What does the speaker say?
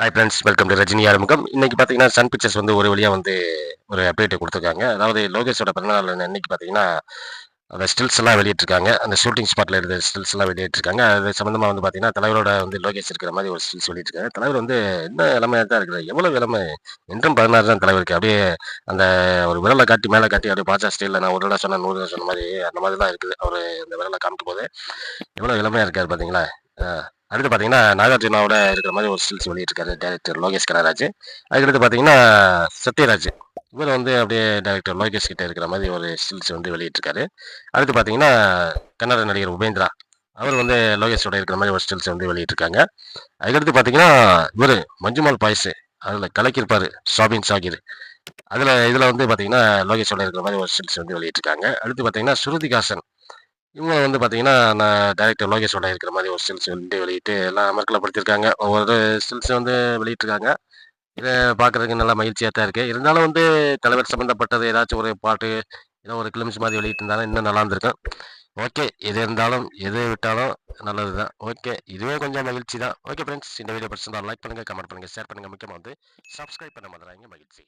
Hi friends welcome to Rajini Arumugam. இன்னைக்கு பார்த்தீங்கன்னா Sun pictures வந்து ஒரு வழியாக வந்து ஒரு அப்டேட் கொடுத்துருக்காங்க. அதாவது லோகேஷோட பிறந்தநாள் அன்னைக்கு பார்த்தீங்கன்னா அந்த ஸ்டில்ஸ் எல்லாம் வெளியிட்டிருக்காங்க. அந்த ஷூட்டிங் ஸ்பாட்டில் இருந்த ஸ்டில்ஸ் எல்லாம் வெளியிட்டிருக்காங்க. அது சம்மந்தமாக வந்து பார்த்தீங்கன்னா தலைவரோட வந்து லோகேஷ் இருக்கிற மாதிரி ஒரு ஸ்டில்ஸ் வெளியிட்டிருக்காங்க. தலைவர் வந்து என்ன இளமையாக தான் இருக்குது எவ்வளோ இளமை என்றும் பதினாறு தான் தலைவருக்கு. அப்படியே அந்த ஒரு விரலை காட்டி மேலே காட்டி அப்படியே பாஜா ஸ்டைலில் நான் ஒரு தடவை சொன்னேன் நூறு தடவை சொன்ன மாதிரி அந்த மாதிரிலாம் இருக்குது. அவர் அந்த விரலை காமிக்கும் போது எவ்வளோ இளமையாக இருக்கார் பார்த்தீங்களா அடுத்து பார்த்தீங்கன்னா நாகார்ஜுனாவோட இருக்கிற மாதிரி ஒரு ஸ்டில்ஸ் வெளியிட்டிருக்காரு டேரக்டர் லோகேஷ் கனராஜ் அதுக்கடுத்து பார்த்தீங்கன்னா சத்யராஜ். இவர் வந்து அப்படியே டேரக்டர் லோகேஷ் கிட்ட இருக்கிற மாதிரி ஒரு ஸ்டில்ஸ் வந்து வெளியிட்டிருக்காரு. அடுத்து பார்த்தீங்கன்னா கன்னட நடிகர் உபேந்திரா. அவர் வந்து லோகேஷோட இருக்கிற மாதிரி ஒரு ஸ்டில்ஸ் வந்து வெளியிட்டிருக்காங்க. அதுக்கடுத்து பார்த்தீங்கன்னா இவர் மஞ்சுமால் பாய்ஸ். அதில் கலக்கியிருப்பார் ஷாபின் ஷாகிர். அதில் இதில் வந்து பார்த்தீங்கன்னா லோகேஷோட இருக்கிற மாதிரி ஒரு ஸ்டில்ஸ் வந்து வெளியிட்டிருக்காங்க. அடுத்து பார்த்தீங்கன்னா ஸ்ருதிகாசன் இவங்க வந்து பார்த்தீங்கன்னா நான் டேரக்டர் லோகேஷோட இருக்கிற மாதிரி ஒரு ஸ்டில்ஸ் வந்து வெளியிட்டு எல்லாம் அமர்க்கலப்படுத்தியிருக்காங்க ஒவ்வொரு ஸ்டில்ஸ் வந்து வெளியிட்டிருக்காங்க. இதை பார்க்குறதுக்கு நல்லா மகிழ்ச்சியாக தான் இருக்குது இருந்தாலும் வந்து தலைவர் சம்மந்தப்பட்டது ஏதாச்சும் ஒரு பாட்டு ஏதோ ஒரு கிளிம்ஸ் மாதிரி வெளியிட்டு இருந்தாலும் இன்னும் நல்லா இருந்திருக்கும். ஓகே எது இருந்தாலும் எது விட்டாலும் நல்லது தான் ஓகே இதுவே கொஞ்சம் மகிழ்ச்சி தான். ஓகே ஃப்ரெண்ட்ஸ் இந்த வீடியோ பிடிச்சிருந்தால் லைக் பண்ணுங்கள் கமெண்ட் பண்ணுங்கள் ஷேர் பண்ணுங்கள் முக்கியமாக வந்து சப்ஸ்கிரைப் பண்ண மாதிரி மகிழ்ச்சி.